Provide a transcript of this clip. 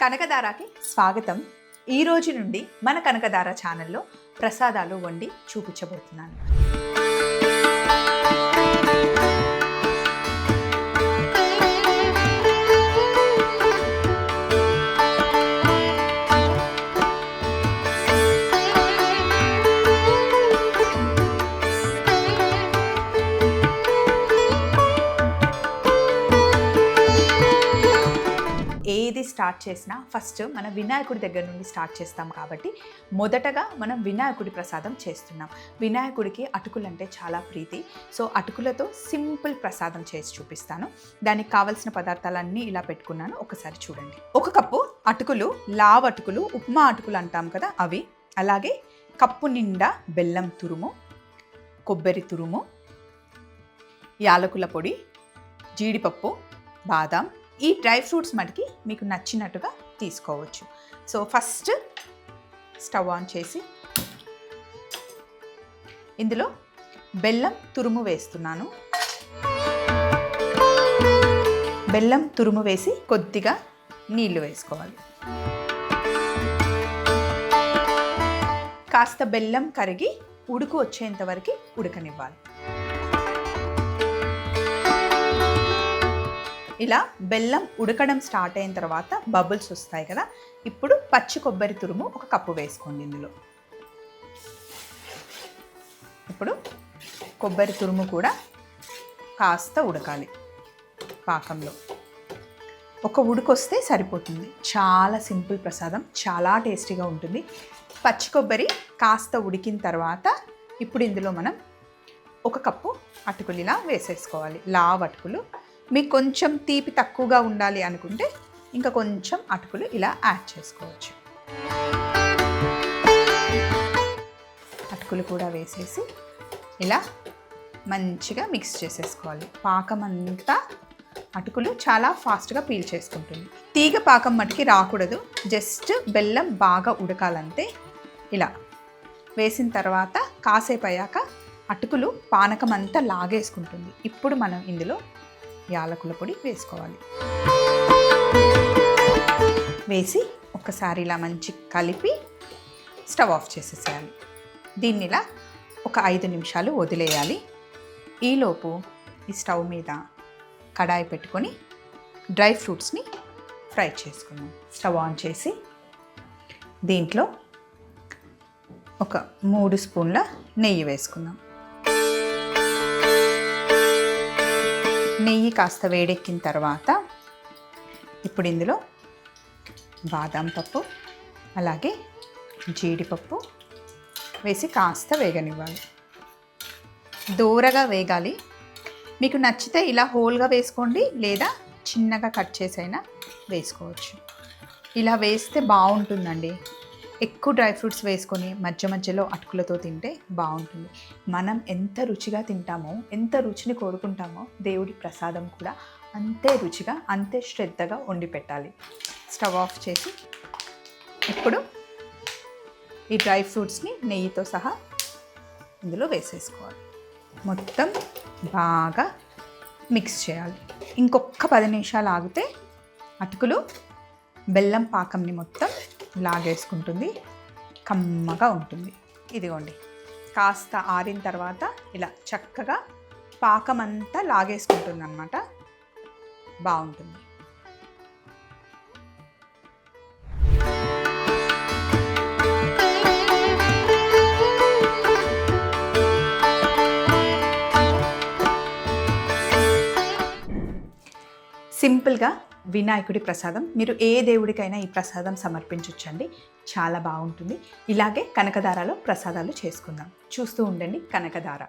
కనకదారాకి స్వాగతం. ఈ రోజు నుండి మన కనకదార ఛానల్లో ప్రసాదాలు వండి చూపించబోతున్నాను. ఏది స్టార్ట్ చేసినా ఫస్ట్ మనం వినాయకుడి దగ్గర నుండి స్టార్ట్ చేస్తాం కాబట్టి మొదటగా మనం వినాయకుడి ప్రసాదం చేస్తున్నాం. వినాయకుడికి అటుకులంటే చాలా ప్రీతి. సో అటుకులతో సింపుల్ ప్రసాదం చేసి చూపిస్తాను. దానికి కావలసిన పదార్థాలన్నీ ఇలా పెట్టుకున్నాను. ఒకసారి చూడండి. ఒక కప్పు అటుకులు లావ్ అటుకులు ఉప్మా అటుకులు అంటాం కదా అవి. అలాగే కప్పు నిండా బెల్లం తురుము కొబ్బరి తురుము యాలకుల పొడి జీడిపప్పు బాదాం ఈ డ్రై ఫ్రూట్స్ మటుకి మీకు నచ్చినట్టుగా తీసుకోవచ్చు. సో ఫస్ట్ స్టవ్ ఆన్ చేసి ఇందులో బెల్లం తురుము వేస్తున్నాను. బెల్లం తురుము వేసి కొద్దిగా నీళ్ళు వేసుకోవాలి. కాస్త బెల్లం కరిగి ఉడుకు వచ్చేంత వరకు ఉడకనివ్వాలి. ఇలా బెల్లం ఉడకడం స్టార్ట్ అయిన తర్వాత బబుల్స్ వస్తాయి కదా ఇప్పుడు పచ్చి కొబ్బరి తురుము ఒక కప్పు వేసుకోండి ఇందులో. ఇప్పుడు కొబ్బరి తురుము కూడా కాస్త ఉడకాలి పాకంలో. ఒక ఉడికొస్తే సరిపోతుంది. చాలా సింపుల్ ప్రసాదం చాలా టేస్టీగా ఉంటుంది. పచ్చి కొబ్బరి కాస్త ఉడికిన తర్వాత ఇప్పుడు ఇందులో మనం ఒక కప్పు అటుకులు ఇలా వేసేసుకోవాలి. లావ్ అటుకులు మీకు కొంచెం తీపి తక్కువగా ఉండాలి అనుకుంటే ఇంకా కొంచెం అటుకులు ఇలా యాడ్ చేసుకోవచ్చు. అటుకులు కూడా వేసేసి ఇలా మంచిగా మిక్స్ చేసేసుకోవాలి. పాకం అంతా అటుకులు చాలా ఫాస్ట్గా పీల్ చేసుకుంటుంది తీగ పాకం మటుకి రాకూడదు. జస్ట్ బెల్లం బాగా ఉడకాలంటే ఇలా వేసిన తర్వాత కాసేపు అయ్యాక అటుకులు పానకం అంతా లాగేసుకుంటుంది. ఇప్పుడు మనం ఇందులో యాలకుల పొడి వేసుకోవాలి. వేసి ఒకసారి ఇలా మంచి కలిపి స్టవ్ ఆఫ్ చేసేసేయాలి. దీన్ని ఇలా ఒక ఐదు నిమిషాలు వదిలేయాలి. ఈలోపు ఈ స్టవ్ మీద కడాయి పెట్టుకొని డ్రై ఫ్రూట్స్ని ఫ్రై చేసుకున్నాం స్టవ్ ఆన్ చేసి దీంట్లో ఒక మూడు స్పూన్ల నెయ్యి వేసుకుందాం. నెయ్యి కాస్త వేడెక్కిన తర్వాత ఇప్పుడు ఇందులో బాదం పప్పు అలాగే జీడిపప్పు వేసి కాస్త వేగనివ్వాలి. దూరగా వేగాలి. మీకు నచ్చితే ఇలా హోల్గా వేసుకోండి లేదా చిన్నగా కట్ చేసైనా వేసుకోవచ్చు. ఇలా వేస్తే బాగుంటుందండి. ఎక్కువ డ్రై ఫ్రూట్స్ వేసుకొని మధ్య మధ్యలో అటుకులతో తింటే బాగుంటుంది. మనం ఎంత రుచిగా తింటామో ఎంత రుచిని కోరుకుంటామో దేవుడి ప్రసాదం కూడా అంతే రుచిగా అంతే శ్రద్ధగా వండి పెట్టాలి. స్టవ్ ఆఫ్ చేసి ఇప్పుడు ఈ డ్రై ఫ్రూట్స్ని నెయ్యితో సహా ఇందులో వేసేసుకోవాలి. మొత్తం బాగా మిక్స్ చేయాలి. ఇంకొక పది నిమిషాలు ఆగితే అటుకులు బెల్లం పాకంని మొత్తం లాగేసుకుంటుంది. కమ్మగా ఉంటుంది. ఇదిగోండి. కాస్త ఆరిన తర్వాత ఇలా చక్కగా పాకం అంతా లాగేసుకుంటుంది అనమాట బాగుంటుంది. సింపుల్గా వినాయకుడి ప్రసాదం. మీరు ఏ దేవుడికైనా ఈ ప్రసాదం సమర్పించవచ్చండి చాలా బాగుంటుంది. ఇలాగే కనకదారాలో ప్రసాదాలు చేసుకుందాం. చూస్తూ ఉండండి కనకదార